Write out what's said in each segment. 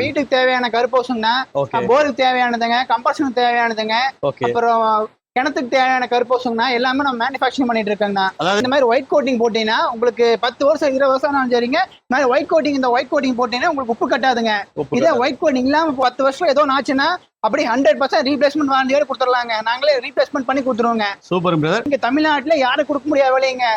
வீட்டுக்கு தேவையான கருப்பூசம்னா போருக்கு தேவையானதுங்க கம்பர்ஷனுக்கு தேவையானதுங்க அப்புறம் கிணத்துக்கு தேவையான கருப்பூசம்னா எல்லாமே நம்ம மேனுஃபேக்சரிங் பண்ணிட்டு இருக்கோங்கண்ணா இந்த மாதிரி ஒயிட் கோட்டிங் போட்டீங்கன்னா உங்களுக்கு பத்து வருஷம் இருபது வருஷம் ஆனாலும் சரிங்க. இந்த மாதிரி ஒயிட் கோட்டிங் இந்த ஒயிட் கோட்டிங் போட்டீங்கன்னா உங்களுக்கு உப்பு கட்டாதுங்க. இதே ஒயிட் கோட்டிங் இல்லாம பத்து வருஷம் ஏதோ ஆச்சுன்னா அப்படி ஹண்ட்ரட் பர்சன்ட் ரீப்ளேஸ்மெண்ட் வாரண்டியோட கொடுத்துடலாங்க. நாங்களே ரீப்ளேஸ்மெண்ட் பண்ணி கொடுத்துருவோங்க. சூப்பர் பிரதர் இங்க தமிழ்நாட்டுல யாரும் கொடுக்க முடியாத விலைங்க.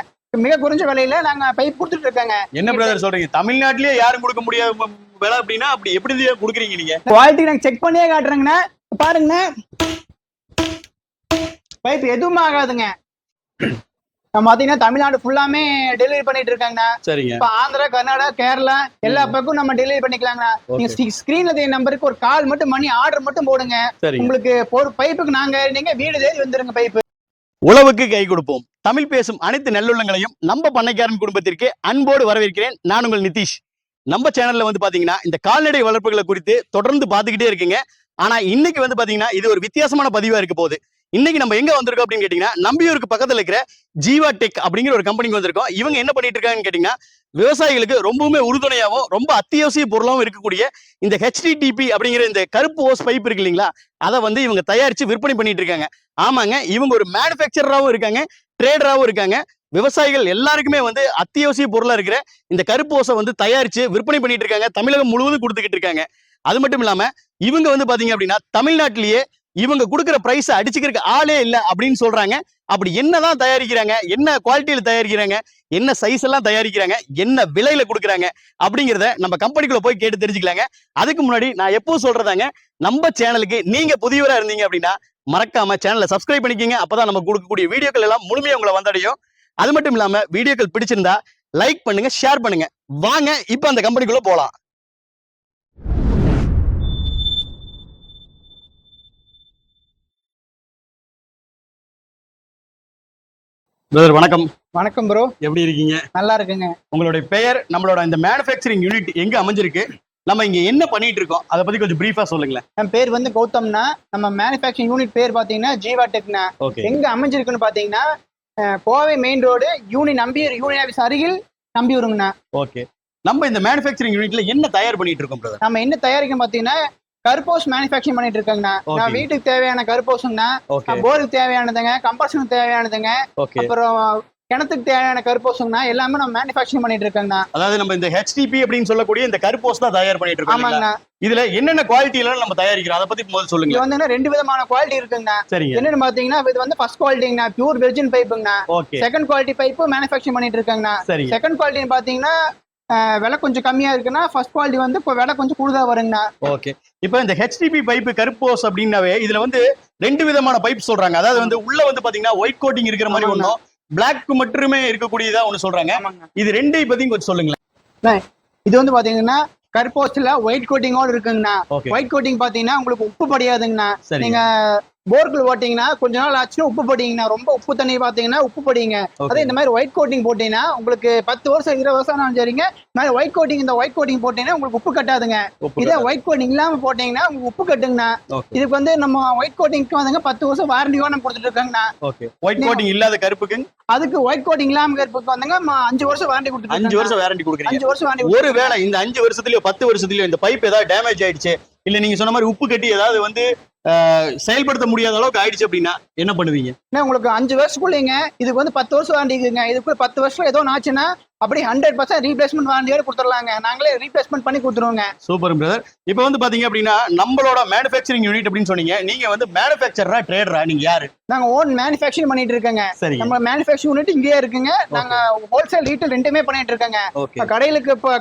மிக குறைஞ்ச விலையில நாங்க பைப் கொடுத்துட்டு இருக்கோங்க. என்ன பிரதர் சொல்றீங்க? தமிழ்நாட்டிலேயே யாரும் கொடுக்க முடியாத விலை அப்படின்னா அப்படி எப்படி கொடுக்குறீங்க நீங்க? குவாலிட்டி நாங்க செக் பண்ணியே காட்டுறேங்கண்ணா. பாருங்கண்ணா. பைப் எதுவும் ஆகாதுங்க. பாத்தீங்கன்னா தமிழ்நாடு ஃபுல்லாமே டெலிவரி பண்ணிட்டு இருக்காங்கண்ணா. சரிங்க. இப்ப ஆந்திரா கர்நாடகா கேரளா எல்லா பக்கம் நம்ம டெலிவரி பண்ணிக்கலாங்கண்ணா. நீங்க ஸ்கிரீன்ல தெரிய நம்பருக்கு ஒரு கால் மட்டும் பண்ணி ஆர்டர் மட்டும் போடுங்க. உங்களுக்கு ஒரு பைப்புக்கு நாங்க நீங்க வீடு தேடி வந்துருங்க பைப்பு உழவுக்கு கை கொடுப்போம். தமிழ் பேசும் அனைத்து நல்லுள்ளங்களையும் நம்ம பண்ணைக்காரன் குடும்பத்திற்கு அன்போடு வரவேற்கிறேன். நான் உங்கள் நிதிஷ். நம்ம சேனல்ல வந்து பாத்தீங்கன்னா இந்த கால்நடை வளர்ப்புகளை குறித்து தொடர்ந்து பார்த்துக்கிட்டே இருக்குங்க. ஆனா இன்னைக்கு வந்து பாத்தீங்கன்னா இது ஒரு வித்தியாசமான பதிவா இருக்க போகுது. இன்னைக்கு நம்ம எங்க வந்திருக்கோம் அப்படின்னு கேட்டீங்கன்னா நம்பியூருக்கு பக்கத்துல இருக்கிற ஜீவா டெக் அப்படிங்கிற ஒரு கம்பெனிக்கு வந்திருக்கோம். இவங்க என்ன பண்ணிட்டு இருக்காங்கன்னு கேட்டீங்கன்னா விவசாயிகளுக்கு ரொம்பவுமே உறுதுணையாகவும் ரொம்ப அத்தியாவசிய பொருளாகவும் இருக்கக்கூடிய இந்த ஹெச்டிடிபி அப்படிங்கிற இந்த கருப்பு ஓஸ் பைப் இருக்கு இல்லைங்களா அதை வந்து இவங்க தயாரிச்சு விற்பனை பண்ணிட்டு இருக்காங்க. ஆமாங்க இவங்க ஒரு மேனுஃபேக்சராகவும் இருக்காங்க ட்ரேடராகவும் இருக்காங்க. விவசாயிகள் எல்லாருக்குமே வந்து அத்தியாவசிய பொருளாக இருக்கிற இந்த கருப்பு ஓசை வந்து தயாரித்து விற்பனை பண்ணிட்டு இருக்காங்க. தமிழகம் முழுவதும் கொடுத்துக்கிட்டு இருக்காங்க. அது மட்டும் இல்லாமல் இவங்க வந்து பார்த்தீங்க அப்படின்னா தமிழ்நாட்டிலேயே இவங்க கொடுக்குற ப்ரைஸை அடிச்சுக்கிறதுக்கு ஆளே இல்லை அப்படின்னு சொல்றாங்க. அப்படி என்னதான் தயாரிக்கிறாங்க? என்ன குவாலிட்டியில தயாரிக்கிறாங்க? என்ன சைஸ் எல்லாம் தயாரிக்கிறாங்க? என்ன விலையில கொடுக்குறாங்க? அப்படிங்கிறத நம்ம கம்பெனிக்குள்ள போய் கேட்டு தெரிஞ்சுக்கலாங்க. அதுக்கு முன்னாடி நான் எப்போ சொல்றதாங்க நம்ம சேனலுக்கு நீங்க புதியவரா இருந்தீங்க அப்படின்னா மறக்காம சேனலை சப்ஸ்கிரைப் பண்ணிக்கங்க. அப்பதான் நம்ம கொடுக்கக்கூடிய வீடியோக்கள் எல்லாம் முழுமையாக உங்களை வந்தடையும். அது மட்டும் இல்லாம வீடியோக்கள் பிடிச்சிருந்தா லைக் பண்ணுங்க ஷேர் பண்ணுங்க. வாங்க இப்ப அந்த கம்பெனிக்குள்ள போலாம். பிரதர் வணக்கம். வணக்கம் ப்ரோ எப்படி இருக்கீங்க? நல்லா இருக்குங்க. உங்களுடைய பெயர் நம்மளோட இந்த மேனுஃபேக்சரிங் யூனிட் எங்க அமைஞ்சிருக்கு? நம்ம இங்க என்ன பண்ணிட்டு இருக்கோம்? அதை பத்தி கொஞ்சம் பிரீஃபா சொல்லுங்களேன். என் பேர் வந்து கௌதம்னா நம்ம மேனுஃபேக்சரிங் யூனிட் பேர் பாத்தீங்கன்னா ஜீவா டெக்னா எங்க அமைஞ்சிருக்குன்னு பாத்தீங்கன்னா கோவை மெயின் ரோடு யூனி நம்பியூர் யூனியன் ஆஃபீஸ் அருகில் நம்பியூருங்கண்ணா. ஓகே. நம்ம இந்த மேனுஃபேக்சரிங் யூனிட்ல என்ன தயார் பண்ணிட்டு இருக்கோம் பிரதர் நம்ம என்ன தயாரிக்கணும் பாத்தீங்கன்னா கருப்போஸ் மேனுஃபேக்சரிங் பண்ணிட்டு இருக்கேங்கண்ணா. நான் வீட்டுக்கு தேவையான ஓகே. போருக்கு தேவையானதுங்க கம்பர்ஷனுக்கு தேவையானதுங்க. அப்புறம் கிணத்துக்கு தேவையான கருப்போசம்னா எல்லாமே நம்ம மேனுஃபேக்சரிங் பண்ணிட்டு இருக்கேங்கண்ணா. அதாவது நம்ம இந்த ஹெச்டிபி அப்படின்னு சொல்லக்கூடிய இந்த கருப்போஸ் தான் தயார் பண்ணிட்டு இருக்கோம்? ஆமாங்கண்ணா. இதுல என்னென்ன குவாலிட்டில நம்ம தயாரிக்கிறோம்? அதை பத்தி முதல்ல இது சொல்லுங்க வந்து ரெண்டு விதமான குவாலிட்டி இருக்குங்கண்ணா. சரிங்க. என்னன்னு பாத்தீங்கன்னா இது வந்து ஃபர்ஸ்ட் குவாலிட்டிங்கண்ணா பியூர் வெர்ஜின் பைப்புங்கண்ணா செகண்ட் குவாலிட்டி பைப்பு மேனுஃபேக்சரிங் பண்ணிட்டு இருக்காங்கண்ணா. செகண்ட் குவாலிட்டின்னு பாத்தீங்கன்னா விலை கொஞ்சம் கம்மியா இருக்குன்னா ஃபர்ஸ்ட் குவாலிட்டி வந்து இப்போ விலை கொஞ்சம் கூடுதலா வருங்கண்ணா. ஓகே இப்போ இந்த ஹெச்டிபி பைப்பு கருப்போஸ் அப்படின்னாவே இதுல வந்து ரெண்டு விதமான பைப் சொல்றாங்க. அதாவது வந்து உள்ள வந்து பாத்தீங்கன்னா ஒயிட் கோட்டிங் இருக்கிற மாதிரி. ஒன்றும் பிளாக் மட்டுமே இருக்கக்கூடியதா ஒண்ணு சொல்றாங்க. இது ரெண்டையும் பத்தி கொஞ்சம் சொல்லுங்களேன். இது வந்து பாத்தீங்கன்னா கருப்போஸ்ட்ல ஒயிட் கோட்டிங்கோட இருக்குங்கண்ணா. ஓகே ஒயிட் கோட்டிங் பாத்தீங்கன்னா உங்களுக்கு உப்பு படியாதுங்கண்ணா. நீங்க போர்க்குள் ஓட்டிங்கன்னா கொஞ்ச நாள் ஆச்சுன்னா உப்பு படிங்கண்ணா ரொம்ப உப்பு தண்ணி பாத்தீங்கன்னா உப்பு படிங்க அதே இந்த மாதிரி ஒயிட் கோட்டிங் போட்டீங்கன்னா உங்களுக்கு பத்து வருஷம் இருபது வருஷம் ஆனாலும் சரிங்க இந்த மாதிரி ஒயிட் கோட்டிங் இந்த ஒயிட் கோட்டிங் போட்டீங்கன்னா உங்களுக்கு உப்பு கட்டாதுங்க. இதே ஒயிட் கோட்டிங் இல்லாம போட்டீங்கன்னா உங்களுக்கு உப்பு கட்டுங்கண்ணா. இதுக்கு வந்து நம்ம ஒயிட் கோட்டிங்க்கு வந்துங்க பத்து வருஷம் வாரண்டியோட நம்ம கொடுத்துட்டு இருக்காங்கண்ணா. ஒயிட் கோட்டிங் இல்லாத கருப்புக்கு? அதுக்கு ஒயிட் கோட்டிங் இல்லாம இருப்பதுக்கு வந்துங்க அஞ்சு வருஷம் வாரண்டி கொடுத்துட்டு அஞ்சு. வருஷம் வேரண்டி கொடுக்குறீங்க. அஞ்சு வருஷம் வாரண்டி ஒருவேளை இந்த அஞ்சு வருஷத்துலயோ பத்து வருஷத்துலயோ இந்த பைப் ஏதாவது டேமேஜ் ஆயிடுச்சு இல்ல நீங்க சொன்ன மாதிரி உப்பு கட்டி ஏதாவது வந்து செயல்படுத்த முடியாத அளவுக்கு ஆயிடுச்சு அப்படின்னா என்ன பண்ணுவீங்க? உங்களுக்கு அஞ்சு வருஷத்துக்குள்ளீங்க இதுக்கு வந்து பத்து வருஷம் ஆண்டிக்குங்க இருக்குங்க இதுக்கு பத்து வருஷம் ஏதோ ஆச்சுன்னா அப்படி ஹண்ட்ரட் பர்சன்ட் ரீப்ளேஸ்மெண்ட் வாரண்டியோட கொடுத்துடலாங்க. நாங்களே ரீப்ளேஸ்மெண்ட் பண்ணி கொடுத்துருவோங்க. சூப்பர் பிரதர் இப்போ வந்து பாத்தீங்க அப்படின்னா நம்மளோட மேனுஃபேக்சரிங் யூனிட் அப்படின்னு சொன்னீங்க. நீங்க வந்து மேனுஃபேக்சரரா ட்ரேடரா நீங்க யாரு? நாங்க ஓன் மேனுஃபேக்சரிங் பண்ணிட்டு இருக்கோங்க. சரிங்க. நம்ம மேனுஃபேக்சரிங் யூனிட் இங்கேயே இருக்குங்க. நாங்க ஹோல்சேல் ரீட்டைல் ரெண்டுமே பண்ணிட்டு இருக்கோங்க. கடைகளுக்கு இப்போ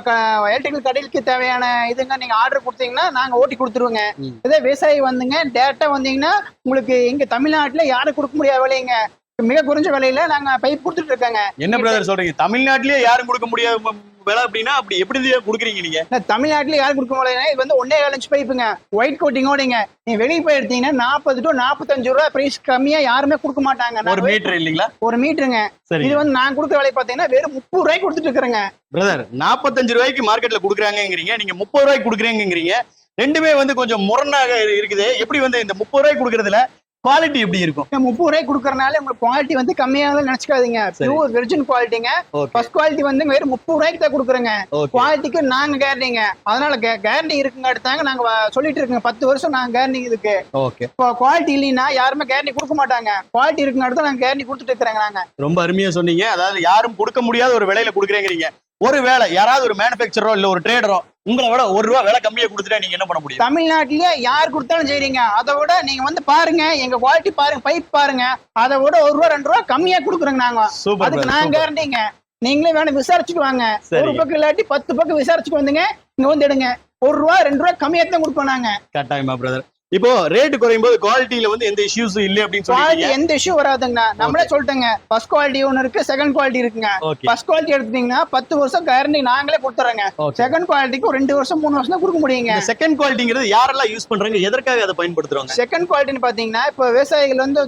எலக்ட்ரிக்கல் கடைகளுக்கு தேவையான இதுங்க நீங்க ஆர்டர் கொடுத்தீங்கன்னா நாங்க ஓட்டி கொடுத்துருவோங்க. இதே விவசாயி வந்துங்க டேரக்டா வந்தீங்கன்னா உங்களுக்கு இங்க தமிழ்நாட்டுல யாரும் கொடுக்க முடியாத விலைங்க. மிக குறைஞ்ச விலையில நாங்க பைப் கொடுத்துட்டு இருக்கோங்க. என்ன பிரதர் சொல்றீங்க? தமிழ்நாட்டிலேயே யாரும் கொடுக்க முடியாத விலை அப்படின்னா அப்படி எப்படி கொடுக்குறீங்க நீங்க? தமிழ்நாட்டுல யாரும் கொடுக்க முடியல இது வந்து ஒன்னே கால் இன்ச் பைப்புங்க. ஒயிட் கோட்டிங்கோடிங்க நீ வெளியே போய் எடுத்தீங்கன்னா நாற்பது டு நாற்பத்தஞ்சு ரூபா பிரைஸ் கம்மியா யாருமே கொடுக்க மாட்டாங்க. ஒரு மீட்டர் இல்லைங்களா? ஒரு மீட்டருங்க இது வந்து நான் கொடுக்குற விலை பாத்தீங்கன்னா வெறும் முப்பது ரூபாய்க்கு கொடுத்துட்டு இருக்கிறேங்க. பிரதர் நாற்பத்தஞ்சு ரூபாய்க்கு மார்க்கெட்ல கொடுக்குறாங்கங்கிறீங்க. நீங்க முப்பது ரூபாய்க்கு கொடுக்குறீங்கிறீங்க. ரெண்டுமே வந்து கொஞ்சம் முரணாக இரு- இருக்குது. எப்படி வந்து இந்த முப்பது ரூபாய்க்கு கொடுக்கறதுல குவாலிட்டி எப்படி இருக்கும்? முப்பது ரூபாய்க்கு கொடுக்கறனால உங்களுக்கு குவாலிட்டி வந்து கம்மியாக நினைச்சுக்காதீங்க. பியூர் வெர்ஜின் குவாலிட்டிங்க ஃபர்ஸ்ட் குவாலிட்டி வந்து வெறும் முப்பது ரூபாய்க்கு தான் கொடுக்குறோங்க. குவாலிட்டிக்கு நாங்க கேரண்டிங்க அதனால கேரண்டி இருக்குங்க அடுத்தாங்க. நாங்க சொல்லிட்டு இருக்கோங்க. பத்து வருஷம் நாங்க கேரண்டி இதுக்கு. ஓகே இப்போ குவாலிட்டி இல்லைன்னா யாருமே கேரண்டி கொடுக்க மாட்டாங்க. குவாலிட்டி இருக்குங்க அடுத்து நாங்க கேரண்டி கொடுத்துட்டு இருக்கிறாங்க நாங்க. ரொம்ப அருமையா சொன்னீங்க. அதாவது யாரும் கொடுக்க முடியாத ஒரு விலையில கொடுக்குறேங்கிறீங்க. ஒரு வேலை யாராவது ஒரு மேனுபேக்சரோ இல்ல ஒரு ட்ரேடரோ உங்களை விட ஒரு ரூபா விலை கம்மியா கொடுத்துட்டா நீங்க என்ன பண்ண முடியும்? தமிழ்நாட்டிலேயே யார் கொடுத்தாலும் செய்றீங்க. அதை விட நீங்க வந்து பாருங்க எங்க குவாலிட்டி பாருங்க பைப் பாருங்க. அதை விட ஒரு ரூபா ரெண்டு ரூபா கம்மியா கொடுக்குறோங்க நாங்க. அதுக்கு நாங்க கேரண்டிங்க நீங்களே வேணும் விசாரிச்சுட்டு வாங்க. ஒரு பக்கம் இல்லாட்டி பத்து பக்கம் விசாரிச்சுட்டு வந்துங்க. இங்க வந்து எடுங்க. ஒரு ரூபா ரெண்டு ரூபா கம்மியா தான் கொடுப்போம் நாங்க. கட்டாயமா பிரதர் இப்போ ரேட் குறையும் போது குவாலிட்டியில வந்து எந்த இஷ்யூஸும் இல்லை அப்படின்னு சொல்லிட்டீங்க எந்த இஷ்யூ வராதுங்கண்ணா. நம்மளே சொல்லிட்டேங்க. ஃபர்ஸ்ட் குவாலிட்டி ஒன்று இருக்கு செகண்ட் குவாலிட்டி இருக்குங்க. ஃபர்ஸ்ட் குவாலிட்டி எடுத்துட்டீங்கன்னா பத்து வருஷம் கேரண்டி நாங்களே கொடுத்துறோங்க. செகண்ட் குவாலிட்டிக்கு ரெண்டு வருஷம் மூணு வருஷம் தான் கொடுக்க முடியுங்க. செகண்ட் குவாலிட்டிங்கிறது யாரெல்லாம் யூஸ் பண்றாங்க எதற்காக அதை பயன்படுத்துறாங்க? செகண்ட் குவாலிட்டின்னு பாத்தீங்கன்னா இப்போ விவசாயிகள் வந்து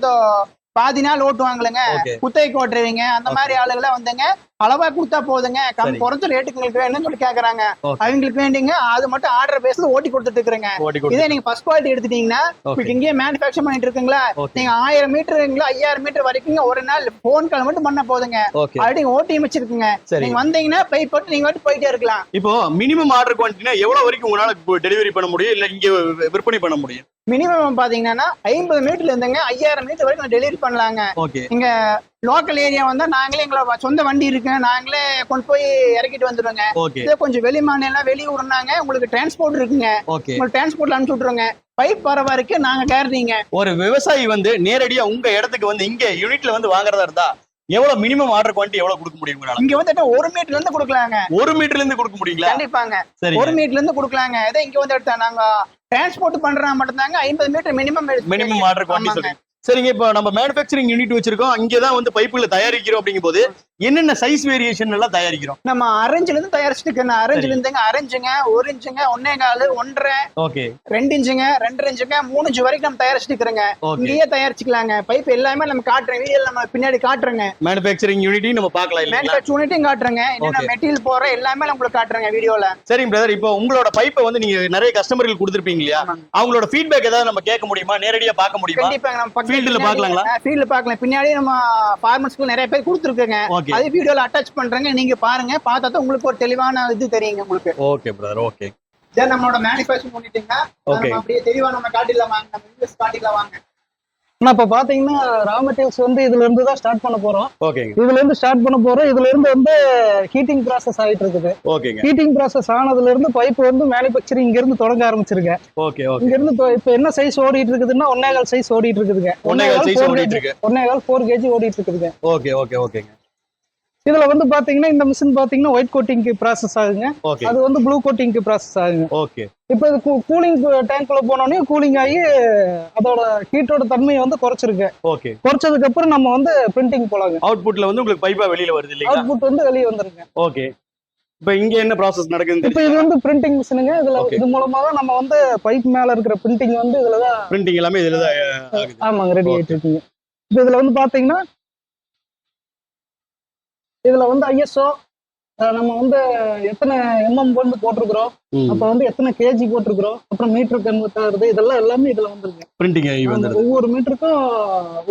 பாதி நாள் ஓட்டுவாங்களேங்க குத்தகைக்கு ஓட்டுறவங்க அந்த மாதிரி ஆளுங்களாம் வந்துங்க. அளவா கொடுத்தா போதுங்க. கம் சரி. குறைஞ்ச ரேட்டுக்கு உங்களுக்கு வேணும்னு சொல்லி கேக்குறாங்க. அவங்களுக்கு வேண்டிங்க அது மட்டும் ஆர்டர் பேஸ்ல ஓட்டி கொடுத்துட்டு. இருக்கிறேங்க இதே நீங்க ஃபர்ஸ்ட் குவாலிட்டி எடுத்துட்டீங்கன்னா உங்களுக்கு இங்கேயே மேனுஃபேக்சர் பண்ணிட்டு இருக்குங்களா? நீங்க ஆயிரம் மீட்டருங்களா ஐயாயிரம் மீட்டர் வரைக்கும் ஒரு நாள் போன் கால் மட்டும் பண்ண போதுங்க. ஆல்ரெடி ஓட்டி வச்சிருக்குங்க. சரி நீங்க வந்தீங்கன்னா பை போட்டு நீங்க வந்து போயிட்டே இருக்கலாம். இப்போ மினிமம் ஆர்டர் குவான்டிட்டினா எவ்வளவு வரைக்கும் உங்களால டெலிவரி பண்ண முடியும்? இல்ல இங்க விற்பனை பண்ண முடியும்? மினிமம் பாத்தீங்கன்னா ஐம்பது மீட்டர்ல இருந்துங்க ஐயாயிரம் மீட்டர் வரைக்கும் டெலிவரி பண்ணலாங்க. இங்க லோக்கல் ஏரியா வந்தா நாங்களே எங்களோட சொந்த வண்டி இருக்கு நாங்களே கொண்டு போய் இறக்கிட்டு வந்துடுவோங்க இதே கொஞ்சம் வெளி மாநிலம் வெளியூர்னாங்க உங்களுக்கு டிரான்ஸ்போர்ட் இருக்குங்க. உங்களுக்கு டிரான்ஸ்போர்ட்ல அனுப்பிச்சு விட்ருங்க பைப் வர வரைக்கும் நாங்க. கேரண்டிங்க ஒரு விவசாயி வந்து நேரடியா உங்க இடத்துக்கு வந்து இங்க யூனிட்ல வந்து வாங்குறதா இருந்தா எவ்வளவு மினிமம் ஆர்டர் குவான்டிட்டி எவ்வளவு கொடுக்க முடியும் இங்க வந்துட்டு ஒரு மீட்டர்ல இருந்து கொடுக்கலாங்க. ஒரு மீட்டர்ல இருந்து கொடுக்க முடியுங்களா? கண்டிப்பாங்க. ஒரு மீட்டர்ல இருந்து கொடுக்கலாங்க. இதே இங்க வந்து எடுத்தா நாங்க டிரான்ஸ்போர்ட் பண்றா மட்டும்தாங்க ஐம்பது மீட்டர் மினிமம் மினிமம் ஆர்டர். சொல்லுங்க சரிங்க இப்போ நம்ம மேனுஃபேக்சரிங் யூனிட் வச்சிருக்கோம். இங்கதான் வந்து பைப்புகளை தயாரிக்கிறோம் அப்படிங்கும் போது என்னென்ன சைஸ் வேரியேஷன் எல்லாம் தயாரிக்கிறோம்? நம்ம அரேஞ்சில இருந்து தயாரிச்சுட்டு இருக்கேன் அரேஞ்சில இருந்துங்க அரேஞ்சுங்க ஒரு இன்ச்சுங்க ஒன்னே காலு ஒன்றரை ஓகே. ரெண்டு இன்ச்சுங்க ரெண்டரை இன்ச்சுங்க மூணு இன்ச்சு வரைக்கும் நம்ம தயாரிச்சுட்டு இருக்கிறோங்க. இங்கேயே தயாரிச்சுக்கலாங்க. பைப் எல்லாமே நம்ம காட்டுறேன் வீடியோ நம்ம பின்னாடி காட்டுறேங்க. மேனுஃபேக்சரிங் யூனிட்டையும் நம்ம பார்க்கலாம் மேனுஃபேக்சர் யூனிட்டையும் காட்டுறேங்க. என்னென்ன. மெட்டீரியல் போற எல்லாமே உங்களுக்கு காட்டுறேங்க வீடியோல. சரிங்க பிரதர் இப்போ உங்களோட பைப்பை வந்து நீங்க நிறைய கஸ்டமர்கள் கொடுத்துருப்பீங்க இல்லையா. அவங்களோட ஃபீட்பேக் ஏதாவது நம்ம கேட்க முடியுமா? நேரடியா பார்க்க முடியுமா? கண்டிப்பாங்க. நம்ம Field ல பார்க்கலாங்களா? ஃபீல்ட்ல பார்க்கலாம். பின்னாடி நம்ம ஃபார்மர்ஸ்க்கு நிறைய பேர் கொடுத்துருக்கோங்க. ஓகே. அதே வீடியோல அட்டாச் பண்றேங்க. நீங்க பாருங்க. பார்த்தா தான் உங்களுக்கு ஒரு தெளிவான இது தெரியுங்க உங்களுக்கு. ஓகே பிரதர் ஓகே சரி நம்மளோட மேனுஃபேக்சர் பண்ணிட்டீங்க. நம்ம அப்படியே தெளிவா நம்ம காட்டிடலாம் வாங்க. நம்ம இன்வெஸ்ட் காட்டிடலாம் வாங்க. ஆனா இப்ப பாத்தீங்கன்னா ரா மெட்டீரியல்ஸ் வந்து இதுல இருந்து தான் ஸ்டார்ட் பண்ண போறோம். ஓகேங்க இதுல இருந்து ஸ்டார்ட் பண்ண போறோம். இதுல இருந்து வந்து ஹீட்டிங் ப்ராசஸ் ஆயிட்டு இருக்குது. ஓகேங்க ஹீட்டிங் ப்ராசஸ் ஆனதுல இருந்து பைப் வந்து மேனுபேக்சரிங் இங்க இருந்து தொடங்க ஆரம்பிச்சிருங்க. ஓகே ஓகே இங்க இருந்து இப்ப- என்ன சைஸ் ஓடிட்டு இருக்குதுன்னா ஒன்னேகால் சைஸ் ஓடிட்டு இருக்குதுங்க. ஒன்னேகால் சைஸ் 4 ஓடிட்டு இருக்கு. ஒன்னேகால் ஃபோர் கேஜி ஓடிட்டு இருக்குதுங்க. ஓகே ஓகே ஓகேங்க இதுல வந்து பாத்தீங்கன்னா இந்த மிஷின் பாத்தீங்கன்னா ஒயிட் கோட்டிங்க்கு ப்ராசஸ் ஆகுங்க. அது வந்து ப்ளூ கோட்டிங்க்கு ப்ராசஸ் ஆகுங்க. ஓகே இப்போ இது கூலிங் டேங்க்ல போனோடனே கூலிங் ஆகி அதோட ஹீட்டோட தன்மையை வந்து குறைச்சிருக்கு. ஓகே குறைச்சதுக்கு அப்புறம் நம்ம வந்து பிரிண்டிங் போலாங்க. அவுட்புட்ல வந்து உங்களுக்கு பைப்பா வெளியில வருது இல்லைங்களா? அவுட்புட் வந்து வெளியே வந்துருங்க. ஓகே இப்போ இங்க என்ன ப்ராசஸ் நடக்குதுன்னு இப்போ இது வந்து பிரிண்டிங் மிஷினுங்க இதுல. இது மூலமா தான் நம்ம வந்து பைப் மேல இருக்கிற பிரிண்டிங் வந்து இதுல தான் பிரிண்டிங் எல்லாமே இதுல தான் ஆமாங்க ரெடி. ஆயிட்டு இருக்குங்க. இப்போ இதுல வந்து பாத்தீங்கன்னா இதுல வந்து ஐஎஸ்ஓ நம்ம வந்து எத்தனை எம்எம் வந்து போட்டிருக்கிறோம் அப்ப வந்து எத்தனை கேஜி போட்டிருக்கிறோம் அப்புறம் மீட்டர் கன்வெர்ட் இதெல்லாம் எல்லாமே இதுல வந்துருங்க பிரிண்டிங் ஒவ்வொரு மீட்டருக்கும்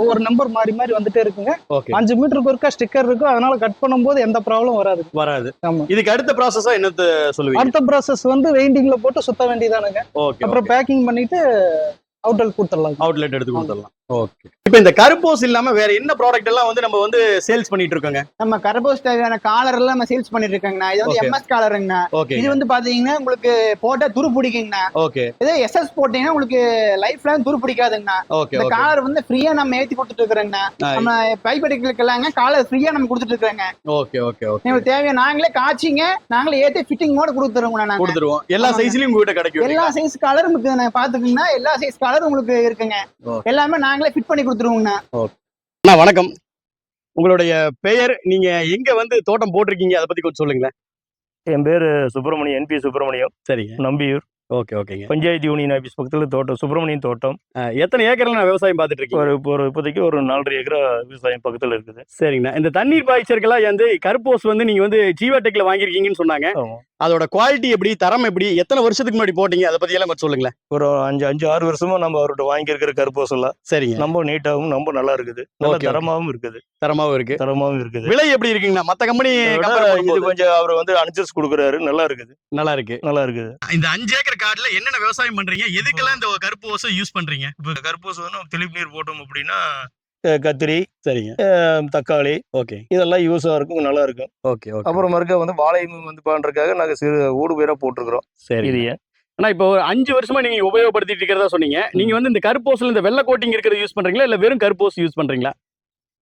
ஒவ்வொரு நம்பர் மாறி மாறி வந்துட்டே இருக்குங்க. அஞ்சு மீட்டருக்கு ஒருக்கா ஸ்டிக்கர் இருக்கும் அதனால கட் பண்ணும்போது எந்த ப்ராப்ளம் வராது. வராது. ஆமா. இதுக்கு அடுத்த ப்ராசஸா என்னத்த சொல்லுவீங்க? அடுத்த ப்ராசஸ் வந்து வெயிண்டிங்ல போட்டு சுத்த வேண்டியதானுங்க. அப்புறம் பேக்கிங் பண்ணிட்டு அவுட்டல் கொடுத்துடலாம். அவுட்லெட் எடுத்து கொடுத்துடலாம். ஓகே இப்போ இந்த கருப்போஸ் இல்லாம வேற என்ன ப்ராடக்ட் எல்லாம் வந்து நம்ம வந்து சேல்ஸ் பண்ணிட்டு இருக்கோங்க? நம்ம கரபோஸ் தேவையான காலர் எல்லாம் நம்ம சேல்ஸ் பண்ணிட்டு இருக்கோங்கண்ணா இது வந்து. எம்எஸ் காலருங்கண்ணா இது வந்து பாத்தீங்கன்னா உங்களுக்கு போட்டா துரு பிடிக்குங்கண்ணா ஓகே இதே எஸ்எஸ் போட்டீங்கன்னா உங்களுக்கு லைஃப் லாங் துரு பிடிக்காதுங்கண்ணா ஓகே இந்த காலர் வந்து ஃப்ரீயா நம்ம ஏத்தி கொடுத்துட்டு இருக்கிறோங்கண்ணா நம்ம பைப்படிகளுக்கு எல்லாங்க காலர் ஃப்ரீயா நம்ம கொடுத்துட்டு இருக்கிறோங்க ஓகே ஓகே ஓகே உங்களுக்கு தேவையான நாங்களே காய்ச்சிங்க நாங்களே ஏத்தி ஃபிட்டிங் மோட கொடுத்துருவோங்கண்ணா நாங்க. கொடுத்துருவோம். எல்லா. சைஸ்லயும் உங்ககிட்ட கிடைக்கும் எல்லா சைஸ் கலரும் பாத்துக்கீங்கன்னா எல்லா சைஸ் கலரும் உங்களுக்கு இருக்குங்க. எல்லாமே நாங்களே ஃபிட் பண்ணி கொடுத்துருவோங்கண்ணா. அண்ணா வணக்கம். உங்களுடைய பெயர் நீங்க எங்க வந்து தோட்டம் போட்டிருக்கீங்க? அதை பத்தி கொஞ்சம் சொல்லுங்களேன். என் பேர் சுப்பிரமணியம் என்பி சுப்பிரமணியம். சரிங்க. நம்பியூர். ஓகே ஓகேங்க. பஞ்சாயத்து யூனியன் ஆஃபீஸ் பக்கத்தில் தோட்டம் சுப்பிரமணியம் தோட்டம். எத்தனை ஏக்கர்ல நான் விவசாயம் பார்த்துட்டு இருக்கீங்க ஒரு இப்போ ஒரு இப்போதைக்கு ஒரு நாலரை ஏக்கரா விவசாயம் பக்கத்தில் இருக்குது. சரிங்கண்ணா. இந்த தண்ணீர் பாய்ச்சர்களா வந்து கருப்போஸ் வந்து நீங்க வந்து ஜீவா டெக்ல வாங்கியிருக்கீங்கன்னு சொன்னாங்க. அதோட குவாலிட்டி எப்படி தரம் எப்படி எத்தனை வருஷத்துக்கு முன்னாடி போட்டீங்க? அதை பத்தி எல்லாம் கொஞ்சம் சொல்லுங்களேன். ஒரு அஞ்சு அஞ்சு ஆறு வருஷமா நம்ம அவர்கிட்ட வாங்கியிருக்கிற கருப்பூசம் எல்லாம் சரிங்க. ரொம்ப நீட்டாகவும் ரொம்ப நல்லா இருக்குது. நல்ல. தரமாகவும் இருக்குது. தரமாவும் இருக்கு. தரமாகவும் இருக்குது. விலை எப்படி இருக்குங்கண்ணா? மத்த கம்பெனி இதை கொஞ்சம் அவர் வந்து அனுசரிச்சு கொடுக்குறாரு. நல்லா இருக்குது. நல்லா இருக்கு. நல்லா இருக்குது. இந்த அஞ்சு ஏக்கர் காடுல என்னென்ன விவசாயம் பண்றீங்க? எதுக்கெல்லாம் இந்த கருப்பு ஓசை யூஸ் பண்றீங்க? இப்போ கருப்பூசம் வந்து நம்ம தெளிப்பு நீர் போட்டோம் அப்படின்னா கத்திரி சரிங்க. தக்காளி ஓகே. இதெல்லாம் யூஸாக இருக்கும் நல்லா இருக்கும். Okay okay. அப்புறம் மறுக்க வந்து வாழையும் வந்து பண்றதுக்காக நாங்கள் சிறு ஊடு பயிராக போட்டிருக்கிறோம். சரி இதையே ஆனா இப்போ ஒரு அஞ்சு வருஷமா நீங்க உபயோகப்படுத்திட்டு இருக்கிறதா சொன்னீங்க. நீங்க வந்து இந்த கருப்போஸ்ல இந்த வெள்ளை கோட்டிங் இருக்கிறத யூஸ் பண்றீங்களா? இல்ல வெறும் கருப்போஸ் யூஸ் பண்றீங்களா?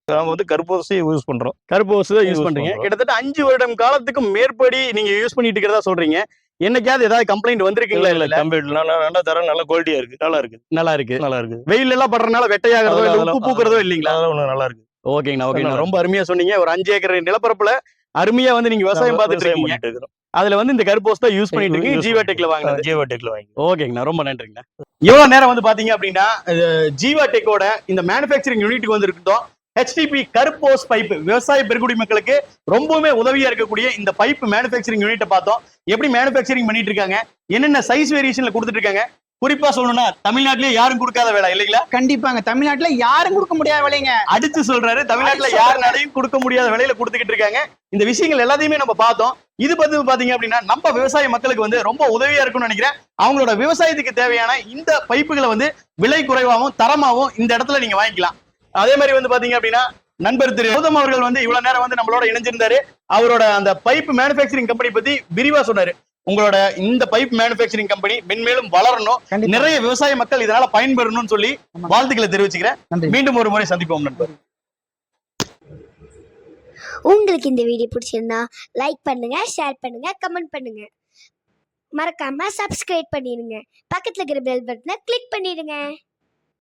நாம வந்து கருப்பூசையை யூஸ் பண்றோம். கருப்போஸ் தான் யூஸ் Use பண்றீங்க. கிட்டத்தட்ட அஞ்சு வருடம் காலத்துக்கு மேற்படி நீங்க யூஸ் பண்ணிட்டு இருக்கிறதா சொல்றீங்க. என்னைக்காவது ஏதாவது கம்ப்ளைண்ட் வந்திருக்கீங்களா? இல்ல கம்ப்யூட்டர் நல்லா தரம் நல்ல குவாலிட்டியா இருக்கு. நல்லா இருக்கு. நல்லா இருக்கு. நல்லா இருக்கு. வெயில் எல்லாம் படுறதுனால வெட்டையாகிறதோ இல்ல உப்பு பூக்குறதோ இல்லீங்களா? அதெல்லாம் நல்லா இருக்கு. ஓகேங்கண்ணா நல்லா ரொம்ப அருமையா சொன்னீங்க. ஒரு அஞ்சு ஏக்கர் நிலப்பரப்புல அருமையா வந்து நீங்க விவசாயம் பார்த்துட்டு இருக்கீங்க. அதுல வந்து இந்த கருப்போஸ் தான் யூஸ் பண்ணிட்டு இருக்கீங்க. Use ஜீவா பண்ணிட்டு டெக்ல வாங்கினது. ஜீவா டெக்ல வாங்கி ஓகேங்கண்ணா ரொம்ப நன்றிங்கண்ணா. எவ்வளவு நேரம் வந்து பாத்தீங்க அப்படின்னா அஹ், ஜீவா டெக்கோட இந்த மேனுஃபேக்சரிங் யூனிட்டுக்கு வந்து இருக்கட்டும் ஹெச்டிபி கருப்போஸ் பைப் விவசாய பெருங்குடி மக்களுக்கு ரொம்பவுமே உதவியா இருக்கக்கூடிய இந்த பைப் மேனுஃபேக்சரிங் யூனிட்டை பார்த்தோம். எப்படி மேனுஃபேக்சரிங் பண்ணிட்டு இருக்காங்க? என்னென்ன சைஸ் வேரியேஷன்ல கொடுத்துட்டு இருக்காங்க? குறிப்பா சொல்லணும்னா தமிழ்நாட்டிலேயே யாரும் கொடுக்காத வேலை இல்லைங்களா? கண்டிப்பாங்க. தமிழ்நாட்டுல யாரும் கொடுக்க முடியாத விலைங்க. அடிச்சு சொல்றாரு. தமிழ்நாட்டுல யாருனாலையும் கொடுக்க முடியாத விலையில கொடுத்துக்கிட்டு இருக்காங்க. இந்த விஷயங்கள் எல்லாத்தையுமே நம்ம பார்த்தோம். இது பத்தி பாத்தீங்க அப்படின்னா நம்ம விவசாய மக்களுக்கு வந்து ரொம்ப உதவியா இருக்கும்னு நினைக்கிறேன். அவங்களோட விவசாயத்துக்கு தேவையான இந்த பைப்புகளை வந்து விலை குறைவாகவும் தரமாகவும் இந்த இடத்துல நீங்க வாங்கிக்கலாம். அதே மாதிரி வந்து பாத்தீங்க அப்படின்னா நண்பர் திரு கௌதம் அவர்கள் வந்து இவ்வளவு நேரம் வந்து நம்மளோட இணைஞ்சிருந்தாரு. அவரோட அந்த பைப் மேனுஃபேக்சரிங் கம்பெனி பத்தி விரிவா சொன்னாரு. உங்களோட இந்த பைப் மேனுஃபேக்சரிங் கம்பெனி மென்மேலும் வளரணும். நிறைய விவசாய மக்கள் இதனால பயன்பெறணும்னு சொல்லி. வாழ்த்துக்களை தெரிவிச்சுக்கிறேன். மீண்டும் ஒரு முறை சந்திப்போம் நண்பர். உங்களுக்கு இந்த வீடியோ பிடிச்சிருந்தா லைக் பண்ணுங்க ஷேர் பண்ணுங்க கமெண்ட் பண்ணுங்க. மறக்காம சப்ஸ்கிரைப் பண்ணிடுங்க. பக்கத்துல இருக்கிற பெல் பட்டனை கிளிக் பண்ணிடுங்க.